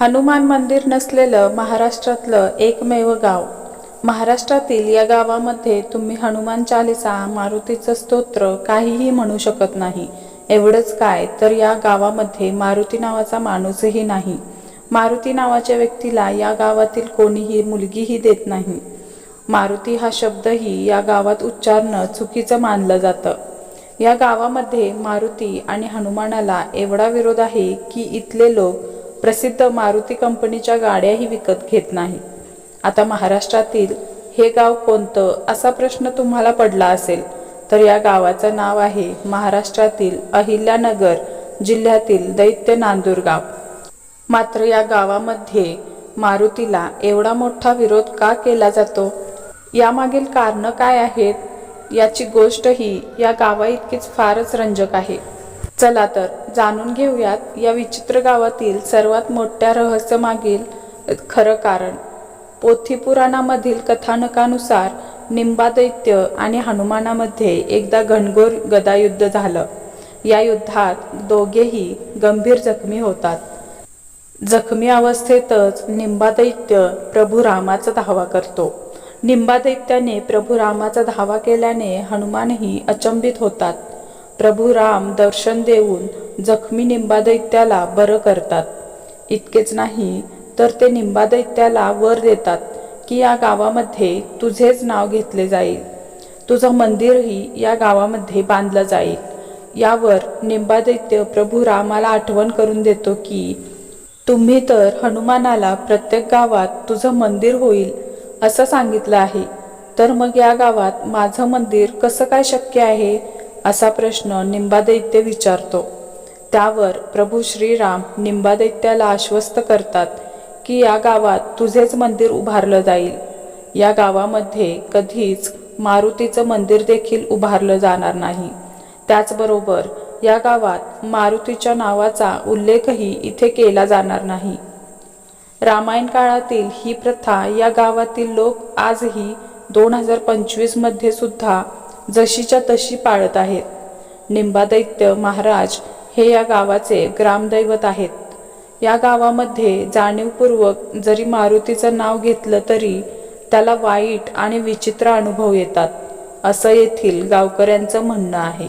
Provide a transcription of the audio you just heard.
हनुमान मंदिर नसलेलं महाराष्ट्रातलं एकमेव गाव. महाराष्ट्रातील या गावामध्ये तुम्ही हनुमान चालिसा मारुतीचं स्तोत्र काहीही म्हणू शकत नाही. एवढंच काय तर या गावामध्ये मारुती नावाचा माणूसही नाही. मारुती नावाच्या व्यक्तीला या गावातील कोणीही मुलगीही देत नाही. मारुती हा शब्दही या गावात उच्चारणं चुकीचं मानलं जातं. या गावामध्ये मारुती आणि हनुमानाला एवढा विरोध आहे की इथले लोक प्रसिद्ध मारुती कंपनीच्या गाड्याही विकत घेत नाही. आता महाराष्ट्रातील हे गाव कोणतं असा प्रश्न तुम्हाला पडला असेल तर या गावाचं नाव आहे महाराष्ट्रातील अहिल्यानगर जिल्ह्यातील दैत्य नांदूर गाव. मात्र या गावामध्ये मारुतीला एवढा मोठा विरोध का केला जातो? यामागील कारणं काय आहेत? याची गोष्ट ही या गावाइतकीच फारच रंजक आहे. चला तर जाणून घेऊयात या विचित्र गावातील सर्वात मोठ्या रहस्यमागील खरं कारण. पोथी पुराणामधील कथानकानुसार निंबादैत्य आणि हनुमानामध्ये एकदा घनघोर गदायुद्ध झालं. या युद्धात दोघेही गंभीर जखमी होतात. जखमी अवस्थेतच निंबादैत्य प्रभू रामाचा धावा करतो. निंबादैत्याने प्रभू रामाचा धावा केल्याने हनुमानही अचंबित होतात. प्रभू राम दर्शन देऊन जखमी निंबादैत्याला बरं करतात. इतकेच नाही तर ते निंबादैत्याला वर देतात की या गावामध्ये तुझेच नाव घेतले जाईल. तुझं मंदिरही या गावामध्ये बांधलं जाईल. यावर निंबादैत्य प्रभू रामाला आठवण करून देतो की तुम्ही तर हनुमानाला प्रत्येक गावात तुझं मंदिर होईल असं सांगितलं आहे. तर मग या गावात माझं मंदिर कसं काय शक्य आहे? असा प्रश्न निंबादैत्य विचारतो. त्यावर प्रभू श्रीराम निंबादैत्याला आश्वस्त करतात की या गावात तुझेच मंदिर उभारलं जाईल. या गावामध्ये कधीच मारुतीचं मंदिर देखील उभारलं जाणार नाही. त्याचबरोबर या गावात मारुतीच्या नावाचा उल्लेखही इथे केला जाणार नाही. रामायण काळातील ही प्रथा या गावातील लोक आजही दोन हजार पंचवीसमध्ये सुद्धा जशीच्या तशी पाळत आहेत. निंबादैत्य महाराज हे या गावाचे ग्रामदैवत आहेत. या गावामध्ये जाणीवपूर्वक जरी मारुतीचं नाव घेतलं तरी त्याला वाईट आणि विचित्र अनुभव येतात असं येथील गावकऱ्यांचं म्हणणं आहे.